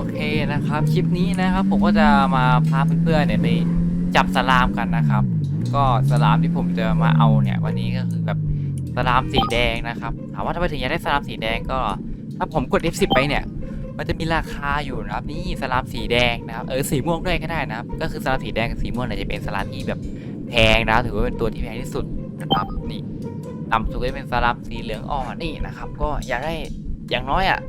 โอเคนะครับ คลิปนี้นะครับ ผมก็จะมาพาเพื่อนๆเนี่ยไปจับสลามกันนะครับ ก็สลามที่ผมจะมาเอาเนี่ยวันนี้ก็คือแบบสลามสีแดงนะครับถามว่าทำไมถึงอยากได้สลามสีแดงก็ ถ้าผมกด F10 ไปเนี่ย มันจะมีราคาอยู่นะครับ นี่สลามสีแดงนะครับเออสีม่วงด้วยก็ได้นะครับ ก็คือสลามสีแดงกับสีม่วงเนี่ยจะเป็นสลามที่แบบแพงนะถือว่าเป็นตัวที่แพงที่สุดนะครับนี่ต่ำสุดก็จะเป็นสลามสีเหลืองอ่อนนี่นะครับ ก็อยากได้อย่างน้อยอะ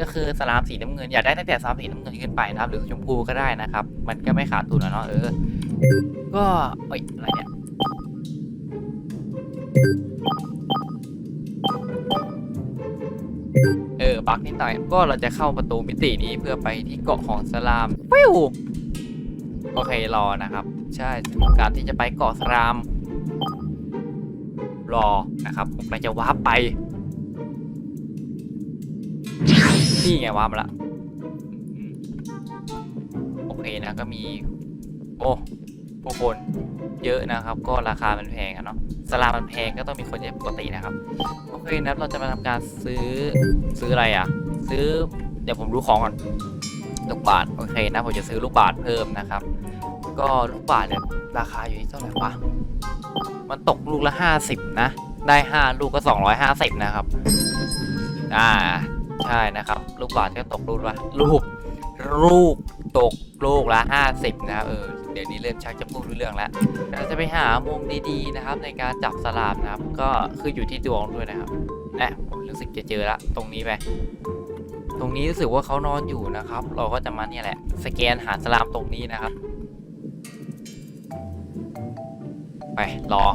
ก็คือสลามสีน้ำเงินอยากได้ตั้งแต่สลามสีน้ำเงินขึ้นไปนะครับ หรือชมพูก็ได้นะครับ มันก็ไม่ขาดทุนนะเนาะเออ ก็เอ้ยอะไรเนี่ยเออบักนิดหน่อยก็เราจะเข้าประตูมิตินี้เพื่อไปที่เกาะของสลามฟิวโอเครอนะครับ ใช่การที่จะไปเกาะสลาม รอนะครับผมจะวาไป นี่ไงวาร์ปมาละอืมโอเคนะก็มี โอ้ผู้คนเยอะนะครับ ก็ราคามันแพงอะเนาะสลามมันแพงก็ต้องมีคนเยอะปกตินะครับ โอเคนะครับเราจะมาทำการซื้อซื้ออะไรอะซื้อเดี๋ยวผมดูของก่อนลูกบาทโอเคนะผมจะซื้อลูกบาทเพิ่มนะครับ ก็ลูกบาทเนี่ยราคาอยู่ที่เท่าไหร่วะมันตกลูกละห้าสิบนะ ได้ห้าลูกก็สองร้อยห้าสิบนะครับ อ่า ใช่นะครับ ลูกบาศก์ก็ตกลูกละลูกลูกตกลูกละห้าสิบนะครับเออเดี๋ยวนี้เริ่มชักจะพูดรู้เรื่องแล้วเราจะไปหามุมดีๆนะครับ ในการจับสลามนะครับ ก็คืออยู่ที่ดวงด้วยนะครับแอะผมรู้สึกจะเจอละตรงนี้ไปตรงนี้รู้สึกว่าเขานอนอยู่นะครับ เราก็จะมาเนี่ยแหละ สแกนหาสลามตรงนี้นะครับ ไปรอ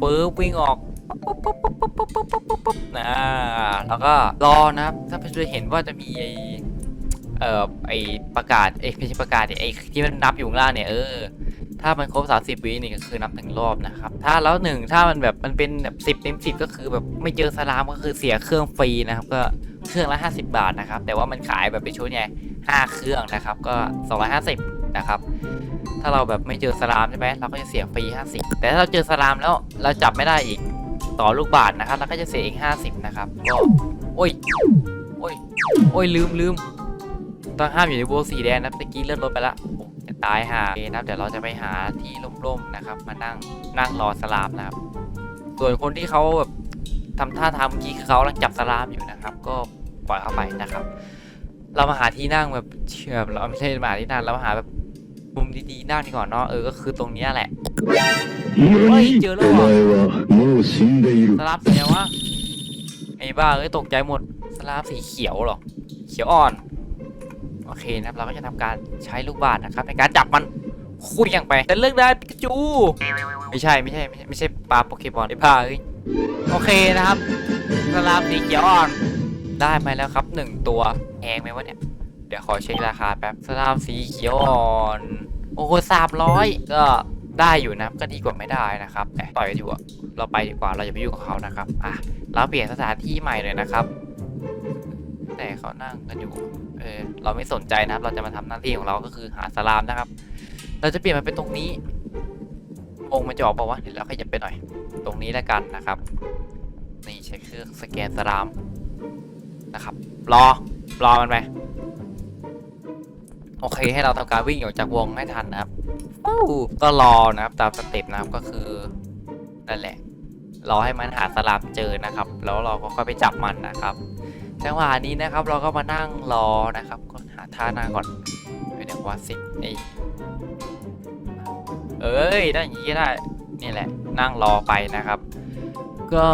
ปึ๊บวิ่งออก ปุ๊บปุ๊บปุ๊บปุ๊บปุ๊บปุ๊บปุ๊บปุ๊บปุ๊บนะแล้วก็รอนะครับ ถ้าเพื่อนเห็นว่าจะมีไอเอ่อไอประกาศเอ้ยไม่ใช่ประกาศไอที่มันนับอยู่ข้างล่างเนี่ยเออถ้ามันครบ 30วินี่ก็คือนับถึงรอบนะครับ ถ้าแล้วหนึ่งถ้ามันแบบมันเป็นแบบสิบเต็มสิบก็คือแบบไม่เจอสลามก็คือเสียเครื่องฟรีนะครับ ก็เครื่องละ 50 บาทนะครับ แต่ว่ามันขายแบบเป็นชุดไงห้าเครื่องนะครับ ก็ 250 นะครับ ถ้าเราแบบไม่เจอสลามใช่ไหมเราก็จะเสียฟรี 50 แต่ถ้าเราเจอสลามแล้วเราจับไม่ได้อีก ต่อลูกบาทนะครับ แล้วก็จะเสียอีก 50 นะครับก็โอ้ย โอ้ย โอ้ย ลืมลืมต้องห้ามอยู่ในโบว์สีแดงนะตะกี้เลื่อนรถไปละโอ้จะตายหาโอเคนะเดี๋ยวเราจะไปหาที่ร่มๆนะครับ มานั่งนั่งรอสลามนะครับ ส่วนคนที่เขาแบบทำท่าทางเมื่อกี้เขากำลังจับสลามอยู่นะครับ ก็ปล่อยเขาไปนะครับ เรามาหาที่นั่งแบบเชื่อเราไม่ใช่มาหาที่นั่งเรามาหาแบบ มุมดีๆน้าที่ก่อนเนาะเออก็คือตรงนี้แหละเจอแล้วหรอสลับสีอะไวะไอ้บ้าเอ้ยตกใจหมดสลับสีเขียวหรอเขียวอ่อนโอเคนะครับเราก็จะทำการใช้ลูกบาศนะครับ ในการจับมันคุยอย่างไป แต่เลือกได้ปิกาจู ไม่ใช่ไม่ใช่ไม่ใช่ปลาโปเกมอนไอ้บ้าเอ้ยโอเคนะครับสลับสีเขียวอ่อนได้มาแล้วครับหนึ่งตัวแพงไหมวะเนี่ย ดี๋ยวขอเช็คราคาแป๊บสลามสีเขียวอ่อน โอ้โหสามร้อยก็ได้อยู่นะก็ดีกว่าไม่ได้นะครับแต่ปล่อยไปดีกว่าเราไปดีกว่าเราอย่าไปยุ่งกับเขานะครับอะเราเปลี่ยนสถานที่ใหม่เลยนะครับ แต่เขานั่งกันอยู่เออเราไม่สนใจนะครับ เราจะมาทำหน้าที่ของเราก็คือหาสลามนะครับ เราจะเปลี่ยนมาเป็นตรงนี้วงค์มันจะออกป่าวะเดี๋ยวเราขยับไปหน่อย ตรงนี้แล้วกันนะครับนี่ใช้เครื่องสแกนสลามนะครับ รอรอมันไป โอเคให้เราทำการวิ่งออกจากวงให้ทันนะครับอู้ก็รอนะครับตามสเต็ปนะครับก็คือนั่นแหละรอให้มันหาสลามเจอนะครับ แล้วเราก็ค่อยไปจับมันนะครับจังหวะนี้นะครับเราก็มานั่งรอนะครับก็หาท่านั่งก่อนไปเดี๋ยวว่าสิไอเอ้ยได้อย่างนี้ก็ได้นี่แหละ นั่งรอไปนะครับ ก็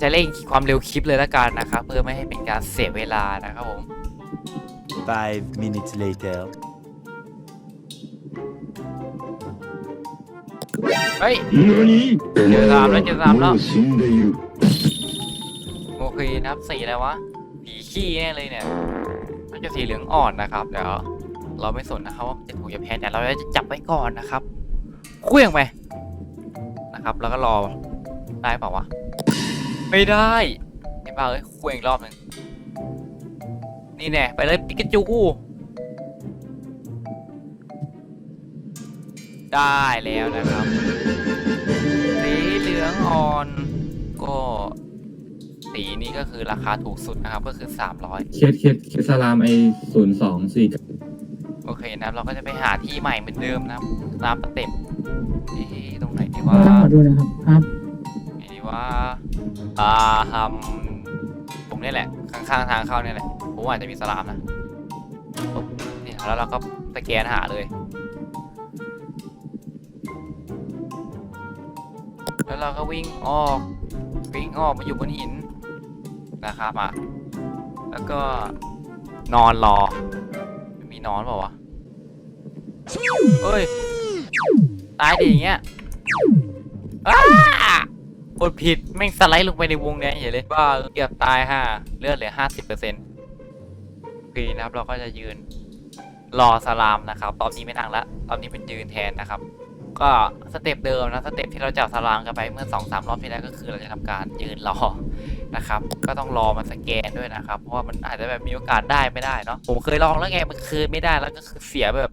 จะเร่งความเร็วคลิปเลยละกันนะครับ เพื่อไม่ให้เป็นการเสียเวลานะครับผม Five minutes later. เฮ้ยเจอสามแล้วเจอสามแล้วโอเคนะครับสีอะไรวะผีขี้แน่เลยเนี่ยมันจะสีเหลืองอ่อนนะครับเดี๋ยวเราไม่สนนะครับว่าจะถูกจะแพ้แต่เราจะจับไว้ก่อนนะครับเคลื่องไปนะครับ แล้วก็รอได้เปล่าวะไม่ได้ไอ้บ้าเอ้ยเคลื่องรอบหนึ่งนี่แน่ไปเลยปิกาจู ได้แล้วนะครับ สีเหลืองอ่อน ก็สีสีนี้ก็คือราคาถูกสุดนะครับ ก็คือ 300 เคสเคสเคสสลามไอศูนย์สองสี่โอเคนะครับเราก็จะไปหาที่ใหม่เหมือนเดิมนะครับตามสเต็ปเอ๊ะตรงไหนดีว่า ขอดูหนะครับครับไหนดีว่าอ่าทำผมนี่แหละ ข้างๆทางเข้าเนี่ยแหละ ผมว่าอาจจะมีสลามนะปุ๊บเนี่ยแล้วเราก็สแกนหาเลย แล้วเราก็วิ่งออก วิ่งออกมาอยู่บนหินนะครับอะแล้วก็นอนรอ มีนอนเปล่าวะเฮ้ย ตายดิอย่างเงี้ยอ้ากดผิด แม่งสไลด์ลงไปในวงเนี้ยเห็นเลยว่าเกือบตายค่ะเลือดเหลือห้าสิบเปอร์เซ็นต์คือนะครับ เราก็จะยืนรอสลามนะครับ ตอนนี้ไม่นั่งละ ตอนนี้เป็นยืนแทนนะครับ ก็สเต็ปเดิมนะสเต็ปที่เราจับสลามกันไปเมื่อสองสามรอบที่แล้วก็คือเราจะทำการยืนรอนะครับ ก็ต้องรอมันสแกนด้วยนะครับ เพราะว่ามันอาจจะแบบมีโอกาสได้ไม่ได้เนาะผมเคยลองแล้วไงมันคืนไม่ได้แล้วก็คือเสียแบบ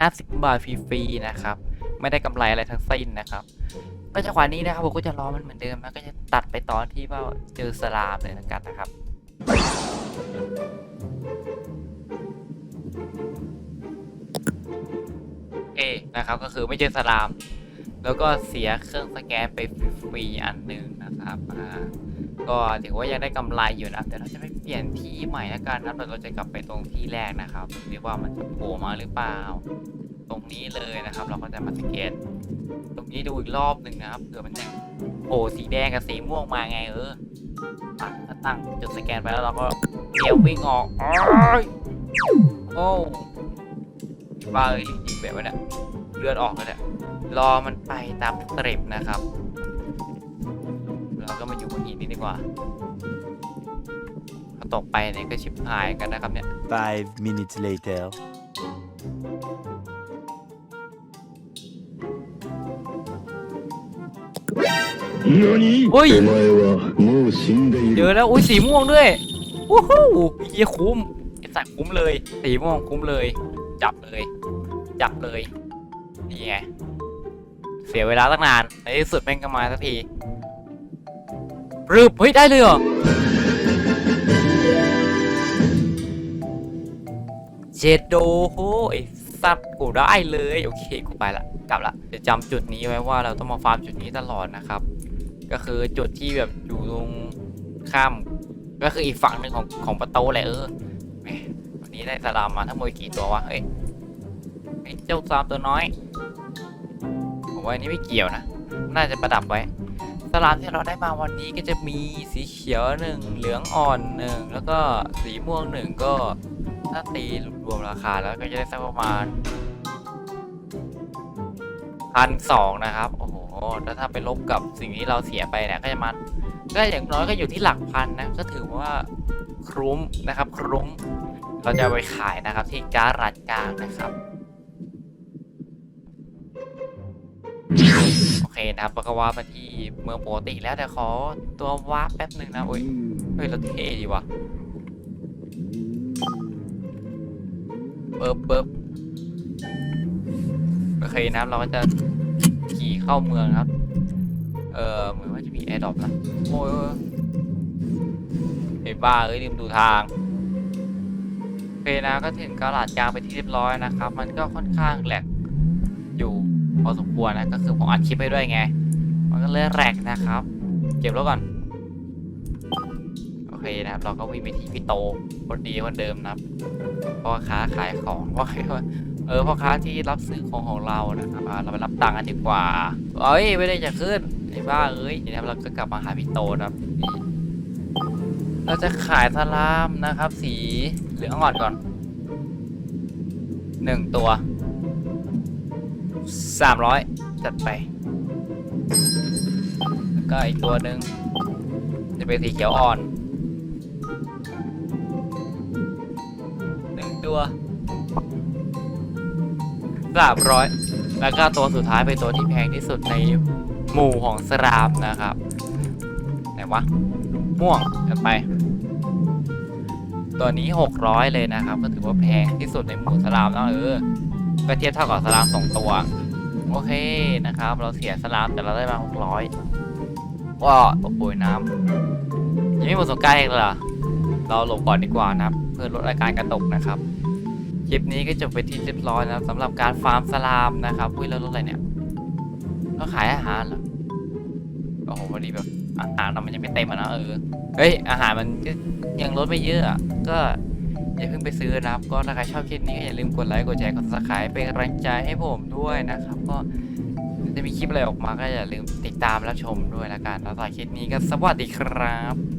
ห้าสิบบาทฟรีๆนะครับ ไม่ได้กำไรอะไรทั้งสิ้นนะครับ ก็จังหวะนี้นะครับผมก็จะรอมันเหมือนเดิมแล้วก็จะตัดไปตอนที่ว่าเจอสลามเลยนะกันนะครับ นะครับ ก็คือไม่เจอสลาม แล้วก็เสียเครื่องสแกนไปฟรีอันหนึ่งนะครับอ่าก็ถือว่ายังได้กำไรอยู่นะแต่เราจะไม่เปลี่ยนที่ใหม่ละกันนะเราจะกลับไปตรงที่แรกนะครับหรือว่ามันจะโผล่มาหรือเปล่า ตรงนี้เลยนะครับ เราก็จะมาสแกนตรงนี้ดูอีกรอบหนึ่งนะครับเผื่อมันยังโผล่สีแดงกับสีม่วงมาไงเอออะถ้าตั้งจุดสแกนไปแล้วเราก็เดี๋ยววิ่งออกโอ้ยโอ้บ้าเอ้ยยิงแบบว่าเนี่ย เลือดออกแล้วเนี่รอมันไปตามเตร็บนะครับ เราก็มาอยู่บนหินนี้ดีกว่าถ้าตกไปเนี่ยก็ชิบหายกันนะครับเนี่ย Five minutes later โอ้ยเจอแล้วอุ้ยสีม่วงด้วยวู้ฮู้เยี่ยคุ้มไอสัตคุ้มเลย สีม่วงคุ้มเลย จับเลย จับเลย นี่ไง เสียเวลาตั้งนานในที่สุดแม่งก็มาสักทีรึบเฮ้ย ได้เลยเหรอ เจโดโหไอสัตว์กูได้เลย โอเค กูไปละ กลับละจะจำจุดนี้ไว้ว่าเราต้องมาฟาร์มจุดนี้ตลอดนะครับ ก็คือจุดที่แบบอยู่ตรงข้าม ก็คืออีกฝั่งหนึ่งของของประตูแหละเออวันนี้ได้สลามมาทั้งหมดกี่ตัววะเฮ้ย อ้เจ้าสามตัวน้อยผมว่าอันนี้ไม่เกี่ยวนะ น่าจะประดับไว้ สลามที่เราได้มาวันนี้ก็จะมีสีเขียวหนึ่งเหลืองอ่อนหนึ่งแล้วก็สีม่วงหนึ่งก็ถ้าตีรวมราคาแล้วก็จะได้สักประมาณพันสองนะครับ โอ้โหแล้วถ้าไปลบกับสิ่งที่เราเสียไปเนี่ยก็จะมันก็อย่างน้อยก็อยู่ที่หลักพันนะก็ถือว่าคุ้มนะครับคุ้มเราจะไปขายนะครับที่การัดกลางนะครับ โอเคนะครับแล้วก็ว่ามาที่เมืองปกติแล้วแต่ขอตัววาร์ปแป๊บหนึ่งนะโอ้ยเฮ้ยเราเท่ดีวะเบิบเบิบโอเคนะครับเราก็จะขี่เข้าเมืองครับ เออเหมือนว่าจะมีแอร์ดรอปนะโอ้ยไอ้บ้าเอ้ยลืมดูทางโอเคนะก็ถึงกาลาดกลางไปที่เรียบร้อยนะครับ มันก็ค่อนข้างแหลกอยู่ อสมควรนะ ก็คือผมอัดคลิปไปด้วยไง มันก็เลยแหลกนะครับ เก็บแล้วก่อน โอเคนะครับ เราก็วิ่งไปที่พี่โตคนดีคนเดิมนะครับพ่อค้าขายของว่าไงว่าเออพ่อค้าที่รับซื้อของของเรานะครับเราไปรับตังค์กันดีกว่า เอ้ยไม่ได้จะขึ้นไอ้บ้าเอ้ยนี่นะครับเราก็กลับมาหาพี่โตนะครับ เราจะขายสลามนะครับ สีเหลืองอ่อนก่อนหนึ่งตัว สามร้อยจัดไปแล้วก็อีกตัวหนึ่งจะเป็นสีเขียวอ่อนหนึ่งตัวสามร้อยแล้วก็ตัวสุดท้ายเป็นตัวที่แพงที่สุดในหมู่ของสรามนะครับไหนวะม่วงจัดไป ตัวนี้ 600 เลยนะครับ ก็ถือว่าแพงที่สุดในหมู่สลามแล้วเออ ก็เทียบเท่ากับสลามสองตัว โอเคนะครับ เราเสียสลามแต่เราได้มา600ว้าโอ้โหน้ำยังไม่หมดสงการอีกเหรอเราหลบก่อนดีกว่านะเพื่อลดอาการกระตกนะครับคลิปนี้ก็จบไปที่เรียบร้อยนะครับสำหรับการฟาร์มสลามนะครับอุ้ยแล้วรถอะไรเนี่ยก็ขายอาหารเหรอโอ้โหพอดีแบบอาหารเรามันยังไม่เต็มอะนะเออเฮ้ยอาหารมันก็ยังลดไม่เยอะก็ อย่าเพิ่งไปซื้อนะครับ ก็ถ้าใครชอบคลิปนี้ก็อย่าลืมกดไลค์กดแชร์กดซับสไครป์เป็นกำลังใจให้ผมด้วยนะครับ ก็จะมีคลิปอะไรออกมาก็อย่าลืมติดตามรับชมด้วยละกันแล้วสำหรับคลิปนี้ก็สวัสดีครับ